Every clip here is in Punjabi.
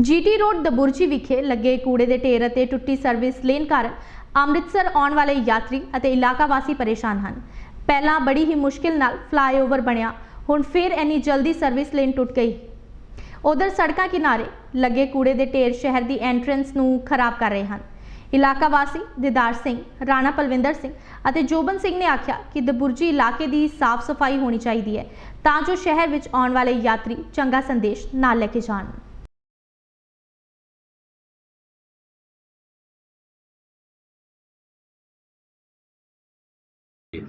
ਜੀਟੀ ਰੋਡ ਦਬੁਰਜੀ ਵਿਖੇ ਲੱਗੇ ਕੂੜੇ ਦੇ ਢੇਰ ਅਤੇ ਟੁੱਟੀ ਸਰਵਿਸ ਲੇਨ ਕਾਰਨ ਅੰਮ੍ਰਿਤਸਰ ਆਉਣ ਵਾਲੇ ਯਾਤਰੀ ਅਤੇ ਇਲਾਕਾ ਵਾਸੀ ਪਰੇਸ਼ਾਨ ਹਨ। ਪਹਿਲਾਂ ਬੜੀ ਹੀ ਮੁਸ਼ਕਿਲ ਨਾਲ ਫਲਾਈਓਵਰ ਬਣਿਆ, ਹੁਣ ਫਿਰ ਇੰਨੀ ਜਲਦੀ ਸਰਵਿਸ ਲੇਨ ਟੁੱਟ ਗਈ। ਉਧਰ ਸੜਕਾਂ ਕਿਨਾਰੇ ਲੱਗੇ ਕੂੜੇ ਦੇ ਢੇਰ ਸ਼ਹਿਰ ਦੀ ਐਂਟਰੈਂਸ ਨੂੰ ਖਰਾਬ ਕਰ ਰਹੇ ਹਨ। ਇਲਾਕਾ ਵਾਸੀ ਦਿਦਾਰ ਸਿੰਘ, ਰਾਣਾ ਪਲਵਿੰਦਰ ਸਿੰਘ ਅਤੇ ਜੋਬਨ ਸਿੰਘ ਨੇ ਆਖਿਆ ਕਿ ਦਬੁਰਜੀ ਇਲਾਕੇ ਦੀ ਸਾਫ਼ ਸਫ਼ਾਈ ਹੋਣੀ ਚਾਹੀਦੀ ਹੈ ਤਾਂ ਜੋ ਸ਼ਹਿਰ ਵਿੱਚ ਆਉਣ ਵਾਲੇ ਯਾਤਰੀ ਚੰਗਾ ਸੰਦੇਸ਼ ਨਾਲ ਲੈ ਕੇ ਜਾਣ।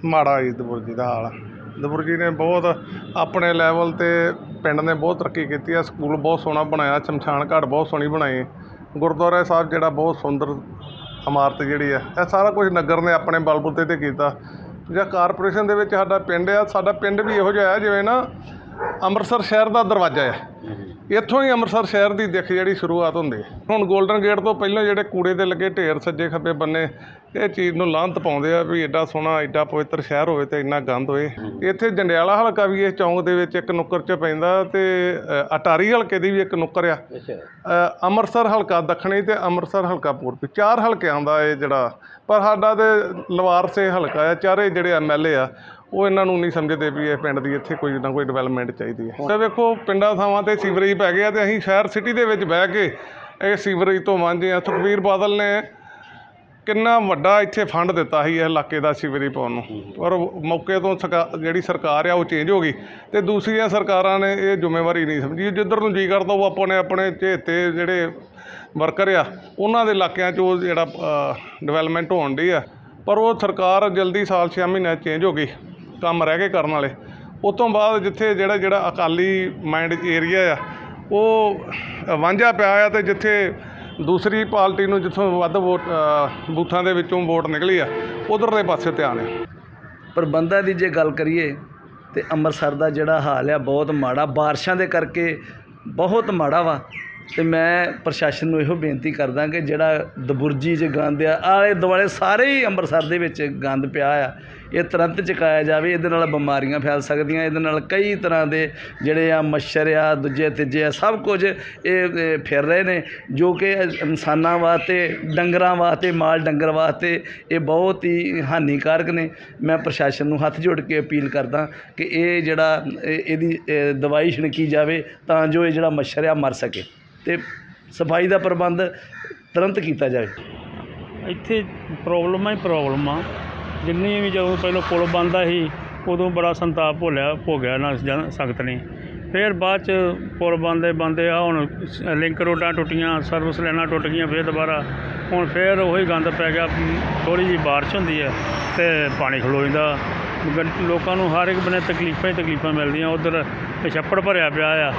ਮਾੜਾ ਜੀ ਦਬੁਰਜੀ ਦਾ ਹਾਲ। ਦਬੁਰਜੀ ਨੇ ਬਹੁਤ ਆਪਣੇ ਲੈਵਲ ਤੇ ਪਿੰਡ ਨੇ ਬਹੁਤ ਤਰੱਕੀ ਕੀਤੀ ਹੈ ਸਕੂਲ ਬਹੁਤ ਸੋਹਣਾ ਬਣਾਇਆ, ਸ਼ਮਸ਼ਾਨ ਘਾਟ ਬਹੁਤ ਸੋਹਣੀ ਬਣਾਈ। ਗੁਰਦੁਆਰਾ ਸਾਹਿਬ ਜਿਹੜਾ ਬਹੁਤ ਸੁੰਦਰ ਇਮਾਰਤ ਜਿਹੜੀ ਆ, ਇਹ ਸਾਰਾ ਕੁਝ ਨਗਰ ਨੇ ਆਪਣੇ ਬਲਬੂਤੇ ਤੇ ਕੀਤਾ। ਜਾਂ ਕਾਰਪੋਰੇਸ਼ਨ ਦੇ ਵਿੱਚ ਸਾਡਾ ਪਿੰਡ ਆ, ਸਾਡਾ ਪਿੰਡ ਵੀ ਇਹੋ ਜਿਹਾ ਹੈ ਜਿਵੇਂ ਨਾ ਅੰਮ੍ਰਿਤਸਰ ਸ਼ਹਿਰ ਦਾ ਦਰਵਾਜ਼ਾ ਹੈ ਇੱਥੋਂ ਹੀ ਅੰਮ੍ਰਿਤਸਰ ਸ਼ਹਿਰ ਦੀ ਦਿੱਖ ਜਿਹੜੀ ਸ਼ੁਰੂਆਤ ਹੁੰਦੀ ਹੈ। ਹੁਣ 골ਡਨ ਗੇਟ ਤੋਂ ਪਹਿਲਾਂ ਜਿਹੜੇ ਕੂੜੇ ਦੇ ਲੱਗੇ ਢੇਰ ਸੱਜੇ ਖੱਬੇ ਬੰਨੇ ਇਹ ਚੀਜ਼ ਨੂੰ ਲਾਂਤ ਪਾਉਂਦੇ ਆ ਵੀ ਐਡਾ ਸੋਹਣਾ ਐਡਾ ਪਵਿੱਤਰ ਸ਼ਹਿਰ ਹੋਵੇ ਤੇ ਇੰਨਾ ਗੰਦ ਹੋਏ। ਇੱਥੇ ਜੰਡਿਆਲਾ ਹਲਕਾ ਵੀ ਇਸ ਚੌਂਕ ਦੇ ਵਿੱਚ ਇੱਕ ਨੁੱਕਰ 'ਚ ਪੈਂਦਾ ਤੇ ਅਟਾਰੀ ਹਲਕੇ ਦੀ ਵੀ ਇੱਕ ਨੁੱਕਰ ਆ। ਅੰਮ੍ਰਿਤਸਰ ਹਲਕਾ ਦੱਖਣੀ ਤੇ ਅੰਮ੍ਰਿਤਸਰ ਹਲਕਾ ਪੂਰਬੀ। ਚਾਰ ਹਲਕਿਆਂ ਦਾ ਇਹ ਜਿਹੜਾ ਪਰ ਸਾਡਾ ਤੇ ਲਵਾਰਸੇ ਹਲਕਾ ਆ ਚਾਰੇ ਜਿਹੜੇ ਐਮਐਲਏ ਆ ਉਹ ਇਹਨਾਂ ਨੂੰ ਨਹੀਂ ਸਮਝਦੇ ਵੀ ਇਹ ਪਿੰਡ ਦੀ ਇੱਥੇ ਕੋਈ ਨਾ ਕੋਈ ਡਿਵੈਲਪਮੈਂਟ ਚਾਹੀਦੀ ਹੈ। ਤਾਂ ਵੇਖੋ, ਪਿੰਡਾਂ ਥਾਵਾਂ ਤੇ ਸੀਵਰੇਜ ਪੈ ਗਿਆ ਤੇ ਅਸੀਂ ਸ਼ਹਿਰ ਸਿਟੀ ਦੇ ਵਿੱਚ ਬਹਿ ਕੇ ਇਹ ਸੀਵਰੇਜ ਤੋਂ ਵਾਂਝੇ ਆ ਸੁਖਬੀਰ ਬਾਦਲ ਨੇ ਕਿੰਨਾ ਵੱਡਾ ਇੱਥੇ ਫੰਡ ਦਿੱਤਾ ਸੀ ਇਹ ਇਲਾਕੇ ਦਾ ਸੀਵਰੇਜ ਪਾਉਣ ਨੂੰ। ਪਰ ਮੌਕੇ ਤੋਂ ਸਰਕਾ- ਜਿਹੜੀ ਸਰਕਾਰ ਆ ਉਹ ਚੇਂਜ ਹੋ ਗਈ ਤੇ ਦੂਸਰੀਆਂ ਸਰਕਾਰਾਂ ਨੇ ਇਹ ਜ਼ਿੰਮੇਵਾਰੀ ਨਹੀਂ ਸਮਝੀ। ਜਿੱਧਰ ਨੂੰ ਜੀ ਕਰਦਾ ਉਹ ਆਪਣੇ ਆਪਣੇ ਚੇਤੇ ਜਿਹੜੇ ਵਰਕਰ ਆ, ਉਹਨਾਂ ਦੇ ਇਲਾਕਿਆਂ 'ਚ ਉਹ ਜਿਹੜਾ ਡਿਵੈਲਪਮੈਂਟ ਹੋਣ ਡਈ ਆ। ਪਰ ਉਹ ਸਰਕਾਰ ਜਲਦੀ ਸਾਲ 6 ਮਹੀਨਿਆਂ 'ਚ ਚੇਂਜ ਹੋ ਗਈ। ਕੰਮ ਰਹਿ ਗਏ ਕਰਨ ਵਾਲੇ। ਉਸ ਤੋਂ ਬਾਅਦ ਜਿੱਥੇ ਜਿਹੜਾ ਜਿਹੜਾ ਅਕਾਲੀ ਮਾਈਂਡ ਏਰੀਆ ਆ, ਉਹ ਵਾਂਝਾ ਪਿਆ ਆ ਅਤੇ ਜਿੱਥੇ ਦੂਸਰੀ ਪਾਰਟੀ ਨੂੰ ਜਿੱਥੋਂ ਵੱਧ ਵੋਟ ਬੂਥਾਂ ਦੇ ਵਿੱਚੋਂ ਵੋਟ ਨਿਕਲੀ ਆ, ਉਧਰਲੇ ਪਾਸੇ ਧਿਆਨ ਹੈ ਪ੍ਰਬੰਧਾਂ ਦੀ ਜੇ ਗੱਲ ਕਰੀਏ ਤੇ ਅੰਮ੍ਰਿਤਸਰ ਦਾ ਜਿਹੜਾ ਹਾਲ ਆ, ਬਹੁਤ ਮਾੜਾ। ਬਾਰਿਸ਼ਾਂ ਦੇ ਕਰਕੇ ਬਹੁਤ ਮਾੜਾ ਵਾ। ਅਤੇ ਮੈਂ ਪ੍ਰਸ਼ਾਸਨ ਨੂੰ ਇਹੋ ਬੇਨਤੀ ਕਰਦਾ ਕਿ ਜਿਹੜਾ ਦਬੁਰਜੀ 'ਚ ਗੰਦ ਆ, ਆਲੇ ਦੁਆਲੇ ਸਾਰੇ ਹੀ ਅੰਮ੍ਰਿਤਸਰ ਦੇ ਵਿੱਚ ਗੰਦ ਪਿਆ ਆ, ਇਹ ਤੁਰੰਤ ਚੁਕਾਇਆ ਜਾਵੇ, ਇਹਦੇ ਨਾਲ ਬਿਮਾਰੀਆਂ ਫੈਲ ਸਕਦੀਆਂ, ਇਹਦੇ ਨਾਲ ਕਈ ਤਰ੍ਹਾਂ ਦੇ ਜਿਹੜੇ ਆ ਮੱਛਰ ਆ, ਦੂਜੇ ਤੀਜੇ ਆ, ਸਭ ਕੁਝ ਇਹ ਫਿਰ ਰਹੇ ਨੇ, ਜੋ ਕਿ ਇਨਸਾਨਾਂ ਵਾਸਤੇ, ਡੰਗਰਾਂ ਵਾਸਤੇ, ਮਾਲ ਡੰਗਰ ਵਾਸਤੇ ਇਹ ਬਹੁਤ ਹੀ ਹਾਨੀਕਾਰਕ ਨੇ। ਮੈਂ ਪ੍ਰਸ਼ਾਸਨ ਨੂੰ ਹੱਥ ਜੋੜ ਕੇ ਅਪੀਲ ਕਰਦਾ ਕਿ ਇਹ ਜਿਹੜਾ ਇਹਦੀ ਦਵਾਈ ਛਿੜਕੀ ਜਾਵੇ ਤਾਂ ਜੋ ਇਹ ਜਿਹੜਾ ਮੱਛਰ ਆ ਮਰ ਸਕੇ। ਤੇ ਸਫ਼ਾਈ ਦਾ ਪ੍ਰਬੰਧ ਤੁਰੰਤ ਕੀਤਾ ਜਾਵੇ। ਇੱਥੇ ਪ੍ਰੋਬਲਮਾਂ ਹੀ ਪ੍ਰੋਬਲਮਾਂ। ਜਿੰਨੀ ਵੀ ਜਦੋਂ ਪਹਿਲਾਂ ਪੁਲ ਬਣਦਾ ਸੀ, ਉਦੋਂ ਬੜਾ ਸੰਤਾਪ ਭੋਲਿਆ ਭੋਗਿਆ ਨਾ ਜਨ ਸੰਗਤ ਨੇ ਫਿਰ ਬਾਅਦ ਚ ਪੁਲ ਬਣਦੇ ਬਣਦੇ ਆ, ਹੁਣ ਲਿੰਕ ਰੋਡਾਂ ਟੁੱਟੀਆਂ, ਸਰਵਿਸ ਲਾਈਨਾਂ ਟੁੱਟ ਗਈਆਂ ਫਿਰ ਦੁਬਾਰਾ। ਹੁਣ ਫਿਰ ਉਹੀ ਗੰਦ ਪੈ ਗਿਆ ਥੋੜੀ ਜਿਹੀ ਬਾਰਿਸ਼ ਹੁੰਦੀ ਹੈ ਤੇ ਪਾਣੀ ਖਲੋ ਜਾਂਦਾ। ਲੋਕਾਂ ਨੂੰ ਹਰ ਇੱਕ ਬੰਨੇ ਤਕਲੀਫਾਂ ਹੀ ਤਕਲੀਫਾਂ ਮਿਲਦੀਆਂ, ਉਧਰ ਛੱਪੜ ਭਰਿਆ ਪਿਆ ਆ।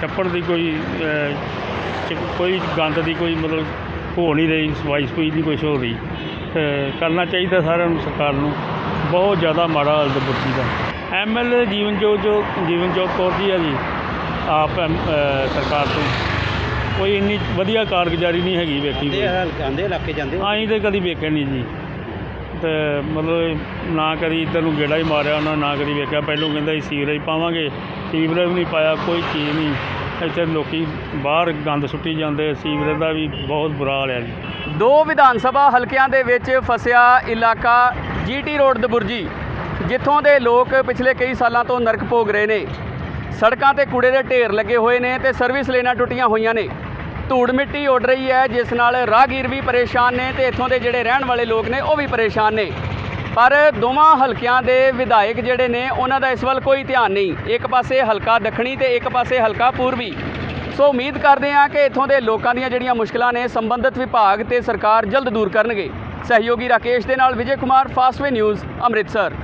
ਛੱਪੜ ਦੀ ਕੋਈ ਕੋਈ ਗੰਦ ਦੀ ਕੋਈ ਮਤਲਬ ਹੋ ਨਹੀਂ ਰਹੀ ਸਫ਼ਾਈ ਸਫੂਈ ਦੀ ਕੁਛ ਹੋ ਰਹੀ। ਤੇ ਕਰਨਾ ਚਾਹੀਦਾ ਸਾਰਿਆਂ ਨੂੰ ਸਰਕਾਰ ਨੂੰ। ਬਹੁਤ ਜ਼ਿਆਦਾ ਮਾੜਾ ਹਾਲ ਦਬੁਰਜੀ ਦਾ। ਐਮਐਲਏ ਜੀਵਨ ਜੋ ਜੋ ਜੀਵਨ ਜੋਗ ਕੌਰ ਜੀ ਆ ਜੀ ਆਪ ਐਮ- ਸਰਕਾਰ ਤੋਂ। ਕੋਈ ਇੰਨੀ ਵਧੀਆ ਕਾਰਗੁਜ਼ਾਰੀ ਨਹੀਂ ਹੈਗੀ ਵੇਖੀ ਕੋਈ। ਜਾਂਦੇ ਇਲਾਕੇ ਜਾਂਦੇ ਆਈ ਤੇ ਕਦੀ ਵੇਖਿਆ ਨਹੀਂ ਜੀ। ਤੇ ਮਤਲਬ ਨਾ ਕਦੀ ਇੱਧਰ ਨੂੰ ਗੇੜਾ ਹੀ ਮਾਰਿਆ ਉਹਨਾਂ ਨੇ, ਨਾ ਕਦੀ ਵੇਖਿਆ। ਪਹਿਲੋਂ ਕਹਿੰਦਾ ਸੀ ਸੀਵਰੇਜ ਪਾਵਾਂਗੇ। ਸੀਵਰੇਜ ਵੀ ਨਹੀਂ ਪਾਇਆ, ਕੋਈ ਚੀਜ਼ ਨਹੀਂ। ਇੱਥੇ ਲੋਕੀ ਬਾਹਰ ਗੰਦ ਸੁੱਟੀ ਜਾਂਦੇ, ਸੀਵਰੇਜ ਦਾ ਵੀ ਬਹੁਤ ਬੁਰਾ ਹਾਲ ਹੈ ਜੀ। ਦੋ ਵਿਧਾਨ ਸਭਾ ਹਲਕਿਆਂ ਦੇ ਵਿੱਚ ਫਸਿਆ ਇਲਾਕਾ ਜੀਟੀ ਰੋਡ, ਦਬੁਰਜੀ, ਜਿੱਥੋਂ ਦੇ ਲੋਕ ਪਿਛਲੇ ਕਈ ਸਾਲਾਂ ਤੋਂ ਨਰਕ ਭੋਗ ਰਹੇ ਨੇ। ਸੜਕਾਂ ਤੇ ਕੂੜੇ ਦੇ ਢੇਰ ਲੱਗੇ ਹੋਏ ਨੇ ਤੇ ਸਰਵਿਸ ਲੇਨਾਂ ਟੁੱਟੀਆਂ ਹੋਈਆਂ ਨੇ। ਧੂੜ ਮਿੱਟੀ ਉੱਡ ਰਹੀ ਹੈ, ਜਿਸ ਨਾਲ ਰਾਹਗੀਰ ਵੀ ਪਰੇਸ਼ਾਨ ਨੇ ਤੇ ਇੱਥੋਂ ਦੇ ਜਿਹੜੇ ਰਹਿਣ ਵਾਲੇ ਲੋਕ ਨੇ ਉਹ ਵੀ ਪਰੇਸ਼ਾਨ ਨੇ। ਪਰ ਦੋਵਾਂ ਹਲਕਿਆਂ ਦੇ ਵਿਧਾਇਕ ਜਿਹੜੇ ਨੇ, ਉਹਨਾਂ ਦਾ ਇਸ ਵੱਲ ਕੋਈ ਧਿਆਨ ਨਹੀਂ। ਇੱਕ ਪਾਸੇ ਹਲਕਾ ਦੱਖਣੀ ਤੇ ਇੱਕ ਪਾਸੇ ਹਲਕਾ ਪੂਰਬੀ। ਸੋ ਉਮੀਦ ਕਰਦੇ ਹਾਂ ਕਿ ਇੱਥੋਂ ਦੇ ਲੋਕਾਂ ਦੀਆਂ ਜਿਹੜੀਆਂ ਮੁਸ਼ਕਲਾਂ ਨੇ, ਸੰਬੰਧਿਤ ਵਿਭਾਗ ਤੇ ਸਰਕਾਰ ਜਲਦ ਦੂਰ ਕਰਨਗੇ। ਸਹਿਯੋਗੀ ਰਾਕੇਸ਼ ਦੇ ਨਾਲ ਵਿਜੇ ਕੁਮਾਰ ਫਾਸਟਵੇ ਨਿਊਜ਼ ਅੰਮ੍ਰਿਤਸਰ।